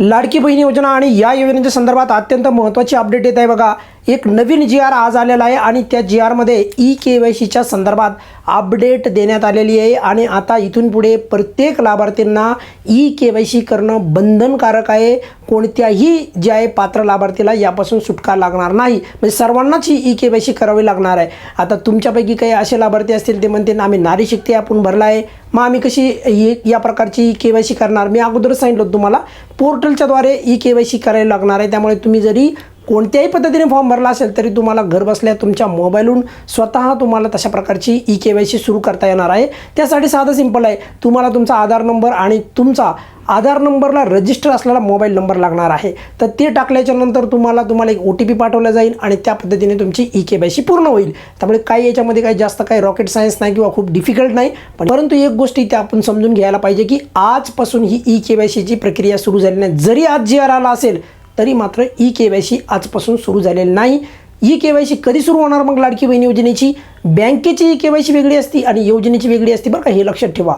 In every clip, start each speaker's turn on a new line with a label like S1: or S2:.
S1: लाडकी बहीण योजना आणि या योजनेच्या संदर्भात अत्यंत महत्त्वाची अपडेट येत आहे बघा. एक नवीन जी आर आज आलेला आहे आणि त्या जी आरमध्ये ई के वाय सीच्या संदर्भात अपडेट देण्यात आलेली आहे. आणि आता इथून पुढे प्रत्येक लाभार्थींना ई के वाय सी करणं बंधनकारक आहे. कोणत्याही जे आहे पात्र लाभार्थीला यापासून सुटका लागणार नाही. म्हणजे सर्वांनाच ही ई के वाय सी करावी लागणार आहे. आता तुमच्यापैकी काही असे लाभार्थी असतील ते म्हणतील आम्ही नारी शक्ती आपण भरला आहे मग आम्ही कशी ही या प्रकारची ई के वाय सी करणार? मी अगोदरच सांगितलं तुम्हाला. पोर्टलच्याद्वारे ई के वाय सी करायला लागणार आहे. त्यामुळे तुम्ही जरी कोणत्याही पद्धतीने फॉर्म भरला असेल तरी तुम्हाला घर बसल्या तुमच्या मोबाईलहून स्वतः तुम्हाला तशा प्रकारची ई के वाय सी सुरू करता येणार आहे. त्यासाठी साधं सिंपल आहे. तुम्हाला तुमचा आधार नंबर आणि तुमचा आधार नंबरला रजिस्टर असलेला मोबाईल नंबर लागणार आहे. तर ते टाकल्याच्या नंतर तुम्हाला तुम्हाला एक ओ टी पी पाठवला जाईल आणि त्या पद्धतीने तुमची ई के वाय सी पूर्ण होईल. त्यामुळे काही याच्यामध्ये काही जास्त काही रॉकेट सायन्स नाही किंवा खूप डिफिकल्ट नाही. पण परंतु एक गोष्ट इथे आपण समजून घ्यायला पाहिजे की आजपासून ही ई के वाय सीची प्रक्रिया सुरू झाली नाही. जरी आज जी आर आला असेल तरी मात्र ई के वाय सी आजपासून सुरू झालेली नाही. ई के वाय सी कधी सुरू होणार मग लाडकी बहीण योजनेची? बँकेची ई के वाय सी वेगळी असती आणि योजनेची वेगळी असते बरं का हे लक्षात ठेवा.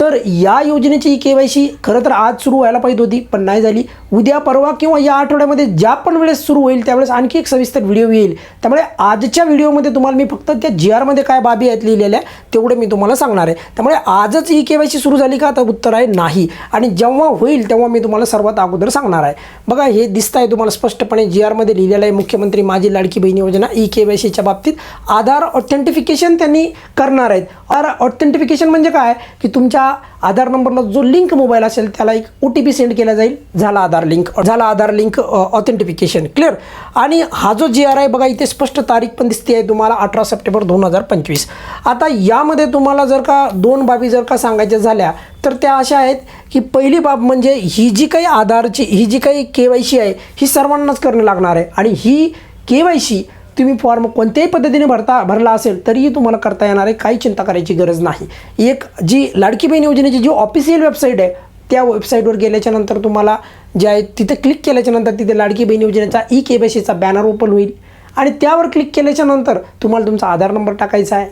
S1: तर या योजनेची ई के वाय सी खरं तर आज सुरू व्हायला पाहिजे होती पण नाही झाली. उद्या परवा किंवा या आठवड्यामध्ये ज्या पण वेळेस सुरू होईल त्यावेळेस आणखी एक सविस्तर व्हिडिओ येईल. त्यामुळे आजच्या व्हिडिओमध्ये तुम्हाला मी फक्त त्या जी आरमध्ये काय बाबी आहेत लिहिलेल्या तेवढे मी तुम्हाला सांगणार आहे. त्यामुळे आजच ई के वाय सी सुरू झाली का? तर उत्तर आहे नाही. आणि जेव्हा होईल तेव्हा मी तुम्हाला सर्वात अगोदर सांगणार आहे. बघा हे दिसत आहे तुम्हाला स्पष्टपणे जी आरमध्ये लिहिलेलं आहे मुख्यमंत्री माझी लाडकी बहीण योजना. ई के वाय सीच्या बाबतीत आधार ऑथेंटिफिकेशन त्यांनी करणार आहेत. आधार ऑथेंटिफिकेशन म्हणजे काय? की तुमच्या आधार नंबरला जो लिंक मोबाईल असेल त्याला एक ओ टी पी सेंड केला जाईल. झाला आधार लिंक झाला आधार लिंक ऑथेंटिफिकेशन क्लिअर आणि हा जो जी आर आहे बघा इथे स्पष्ट तारीख पण दिसते आहे तुम्हाला अठरा सप्टेंबर दोन हजार पंचवीस. आता यामध्ये तुम्हाला जर का दोन बाबी जर का सांगायच्या झाल्या तर त्या अशा आहेत की पहिली बाब म्हणजे ही जी काही आधारची ही जी काही के वाय सी आहे ही सर्वांनाच करणं लागणार आहे. आणि ही के वाय सी तुम्ही फॉर्म कोणत्याही पद्धतीने भरता भरला असेल तरीही तुम्हाला करता येणार आहे काही चिंता करायची गरज नाही. एक जी लाडकी बहीण योजनेची जी ऑफिशियल वेबसाईट आहे त्या वेबसाईटवर गेल्याच्यानंतर तुम्हाला जे आहे तिथे क्लिक केल्याच्यानंतर तिथे लाडकी बहीण योजनेचा ई के सीचा बॅनर ओपन होईल. आणि त्यावर क्लिक केल्याच्यानंतर तुम्हाला तुमचा आधार नंबर टाकायचा आहे.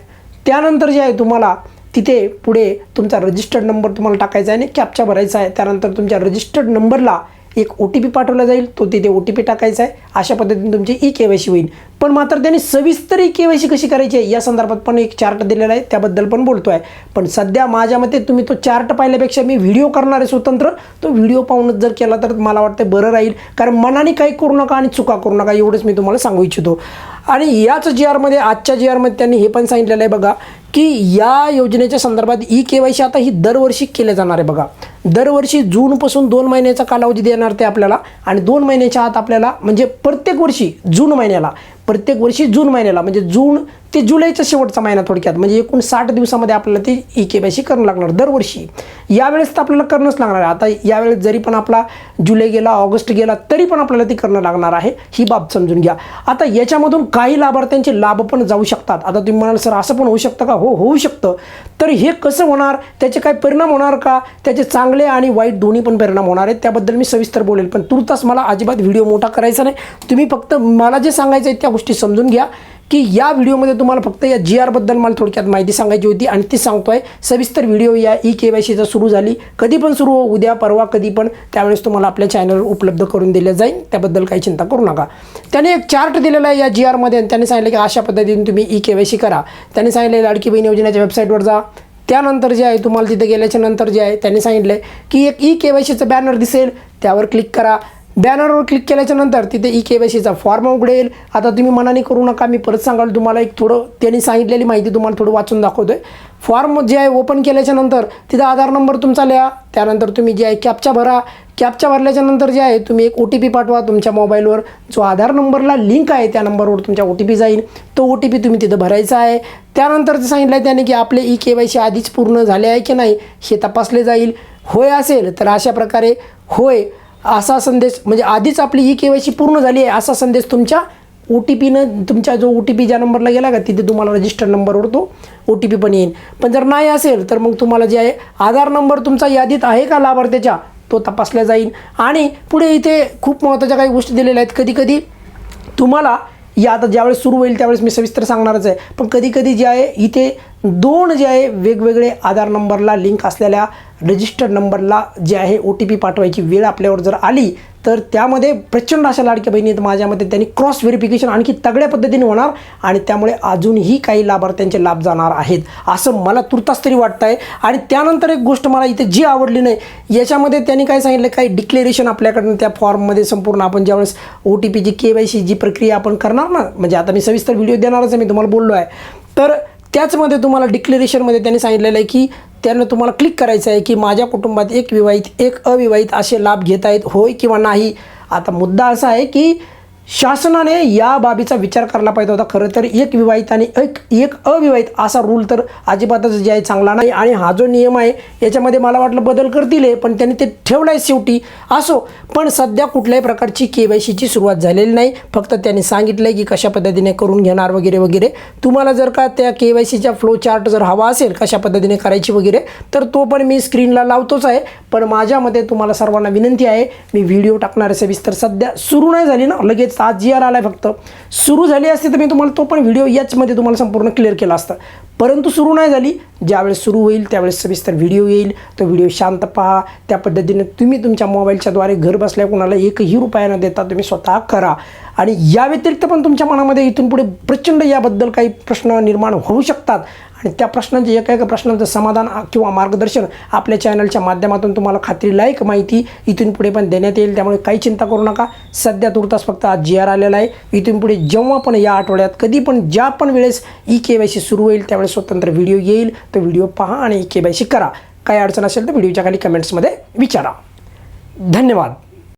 S1: त्यानंतर जे आहे तुम्हाला तिथे पुढे तुमचा रजिस्टर्ड नंबर तुम्हाला टाकायचा आहे आणि कॅपचा भरायचा आहे. त्यानंतर तुमच्या रजिस्टर्ड नंबरला एक ओ टी पी पाठवला जाईल तो तिथे ओ टी पी टाकायचा आहे. अशा पद्धतीने तुमची ई के वाय सी होईल. पण मात्र त्यांनी सविस्तर ई के वाय सी कशी करायची आहे या संदर्भात पण एक चार्ट दिलेला आहे त्याबद्दल पण बोलतो आहे पण सध्या माझ्या मते तुम्ही तो चार्ट पाहिल्यापेक्षा मी व्हिडिओ करणार आहे स्वतंत्र. तो व्हिडिओ पाहूनच जर केला तर मला वाटतं बरं राहील. कारण मनाने काही करू नका आणि चुका करू नका एवढंच मी तुम्हाला सांगू इच्छितो. आणि याच जी आरमध्ये आजच्या जी आरमध्ये त्यांनी हे पण सांगितलेलं आहे बघा की या योजनेच्या संदर्भात ई के वाय सी आता ही दरवर्षी केल्या जाणार आहे बघा. दरवर्षी जूनपासून दोन महिन्याचा कालावधी देणार ते आपल्याला. आणि दोन महिन्याच्या आत आपल्याला म्हणजे प्रत्येक वर्षी जून महिन्याला प्रत्येक वर्षी जून महिन्याला म्हणजे जून ते जुलैचा शेवटचा महिना थोडक्यात म्हणजे एकूण साठ दिवसामध्ये आपल्याला ती ई के वाय सी करणं लागणार दरवर्षी. यावेळेस तर आपल्याला करणंच लागणार आहे. आता यावेळेस जरी पण आपला जुलै गेला ऑगस्ट गेला तरी पण आपल्याला ती करणं लागणार आहे. ही बाब समजून घ्या. आता याच्यामधून काही लाभार्थ्यांचे लाभ पण जाऊ शकतात. आता तुम्ही म्हणाल सर असं पण होऊ शकतं का? हो होऊ शकतं. तर हे कसं होणार? त्याचे काय परिणाम होणार का? त्याचे चांगले आणि वाईट दोन्ही पण परिणाम होणार आहेत. त्याबद्दल मी सविस्तर बोलेल. पण तुर्तास मला अजिबात व्हिडिओ मोठा करायचा नाही. तुम्ही फक्त मला जे सांगायचं आहे त्या गोष्टी समजून घ्या की या व्हिडिओमध्ये तुम्हाला फक्त या जी आरबद्दल मला थोडक्यात माहिती सांगायची होती आणि ती सांगतोय. सविस्तर व्हिडिओ या ई के वाय सीचा सुरू झाली. कधी पण सुरू हो उद्या परवा कधी पण त्यावेळेस तुम्हाला आपल्या चॅनलवर उपलब्ध करून दिलं जाईल. त्याबद्दल काही चिंता करू नका. त्याने एक चार्ट दिलेला आहे या जी आरमध्ये आणि त्याने सांगितलं की अशा पद्धतीने तुम्ही ई के वाय सी करा. त्याने सांगितलं लाडकी बहीण योजनेच्या वेबसाईटवर जा. त्यानंतर जे आहे तुम्हाला तिथे गेल्याच्यानंतर जे आहे त्यांनी सांगितलं की एक ई के वाय सीचं बॅनर दिसेल. त्यावर क्लिक करा. बॅनरवर क्लिक केल्याच्यानंतर तिथे ई के वाय सीचा फॉर्म उघडेल. आता तुम्ही मनाने करू नका मी परत सांगाल तुम्हाला एक थोडं. त्यांनी सांगितलेली माहिती तुम्हाला थोडं वाचून दाखवतोय. फॉर्म जे आहे ओपन केल्याच्यानंतर तिथं आधार नंबर तुमचा लिहा. त्यानंतर तुम्ही जे आहे कॅपचा भरा. कॅपच्या भरल्याच्या नंतर जे आहे तुम्ही एक ओ टी पी पाठवा तुमच्या मोबाईलवर जो आधार नंबरला लिंक आहे त्या नंबरवर तुमच्या ओ टी पी जाईल. तो ओ टी पी तुम्ही तिथं भरायचा आहे. त्यानंतर सांगितलं आहे त्याने की आपले ई के वाय सी आधीच पूर्ण झाले आहे की नाही हे तपासले जाईल. होय असेल तर अशा प्रकारे होय. असा संदेश म्हणजे आधीच आपली ई के वाय सी पूर्ण झाली आहे असा संदेश तुमच्या ओ टी पीनं तुमच्या जो ओ टी पी ज्या नंबरला गेला का तिथे तुम्हाला रजिस्टर नंबरवर तो ओ टी पी पण येईल पण जर नाही असेल तर मग तुम्हाला जे आहे आधार नंबर तुमचा यादीत आहे का लाभार्थ्याच्या तो तपासला जाईल आणि पुढे इथे खूप महत्त्वाच्या काही गोष्टी दिलेल्या आहेत. कधी कधी तुम्हाला या आता ज्यावेळेस सुरू होईल त्यावेळेस मी सविस्तर सांगणारच आहे. पण कधी कधी जे आहे इथे दोन जे आहे वेगवेगळे आधार नंबरला लिंक असलेल्या रजिस्टर्ड नंबरला जे आहे ओ टी पी पाठवायची वेळ आपल्यावर जर आली तर त्यामध्ये प्रचंड अशा लाडक्या बहिणी आहेत माझ्यामध्ये. त्यांनी क्रॉस व्हेरिफिकेशन आणखी तगड्या पद्धतीने होणार आणि त्यामुळे अजूनही काही लाभार्थ्यांचे लाभ जाणार आहेत असं मला तुर्तास तरी वाटतं आहे आणि त्यानंतर एक गोष्ट मला इथे जी आवडली नाही याच्यामध्ये त्यांनी काय सांगितलं काही डिक्लेरेशन आपल्याकडनं त्या फॉर्ममध्ये संपूर्ण आपण ज्यावेळेस ओ टी पीची के वाय सी जी प्रक्रिया आपण करणार ना म्हणजे आता मी सविस्तर व्हिडिओ देणारच आहे मी तुम्हाला बोललो आहे. तर त्याचमध्ये तुम्हाला डिक्लेरेशनमध्ये त्यांनी सांगितलेलं आहे की त्यानं तुम्हाला क्लिक करायचं आहे की माझ्या कुटुंबात एक विवाहित एक अविवाहित असे लाभ घेत आहेत होय किंवा नाही? आता मुद्दा असा आहे की शासनाने या बाबीचा विचार करायला पाहिजे होता. खरं तर एक विवाहित आणि एक एक अविवाहित असा रूल तर अजिबातच जे आहे चांगला नाही. आणि हा जो नियम आहे याच्यामध्ये मला वाटलं बदल करतील हे, पण त्यांनी ते ठेवलं आहे शेवटी. असो पण सध्या कुठल्याही प्रकारची के वाय सीची सुरुवात झालेली नाही. फक्त त्यांनी सांगितलं आहे की कशा पद्धतीने करून घेणार वगैरे वगैरे. तुम्हाला जर का त्या के वाय सीच्या फ्लो चार्ट जर हवा असेल कशा पद्धतीने करायची वगैरे तर तो पण मी स्क्रीनला लावतोच आहे. पण माझ्यामध्ये तुम्हाला सर्वांना विनंती आहे मी व्हिडिओ टाकणारे सविस्तर सध्या सुरू नाही झाली ना लगेच आज जी आर आला आहे फक्त. सुरू झाली असती तर मी तुम्हाला तो पण व्हिडिओ याचमध्ये तुम्हाला संपूर्ण क्लिअर केला असता. परंतु सुरू नाही झाली. ज्यावेळेस सुरू होईल त्यावेळेस सविस्तर व्हिडिओ येईल. तो व्हिडिओ शांत पहा. त्या पद्धतीने तुम्ही तुमच्या मोबाईलच्याद्वारे घर बसल्या कोणाला एकही रुपया न देता तुम्ही स्वतः करा. आणि या व्यतिरिक्त पण तुमच्या मनामध्ये इथून पुढे प्रचंड याबद्दल काही प्रश्न निर्माण होऊ शकतात. आणि त्या प्रश्नांचे एका एका प्रश्नांचं समाधान किंवा मार्गदर्शन आपल्या चॅनलच्या माध्यमातून तुम्हाला खात्रीलायक माहिती इथून पुढे पण देण्यात येईल. त्यामुळे काही चिंता करू नका. सध्या तुर्तास फक्त आज जी आर आलेला आहे. इथून पुढे जेव्हा पण या आठवड्यात कधी पण ज्या पण वेळेस ई के वाय सी सुरू होईल त्यावेळेस स्वतंत्र व्हिडिओ येईल तो व्हिडिओ पहा आणि के वाय करा. काही अडचण असेल तर व्हिडिओच्या खाली कमेंट्समध्ये विचारा. धन्यवाद.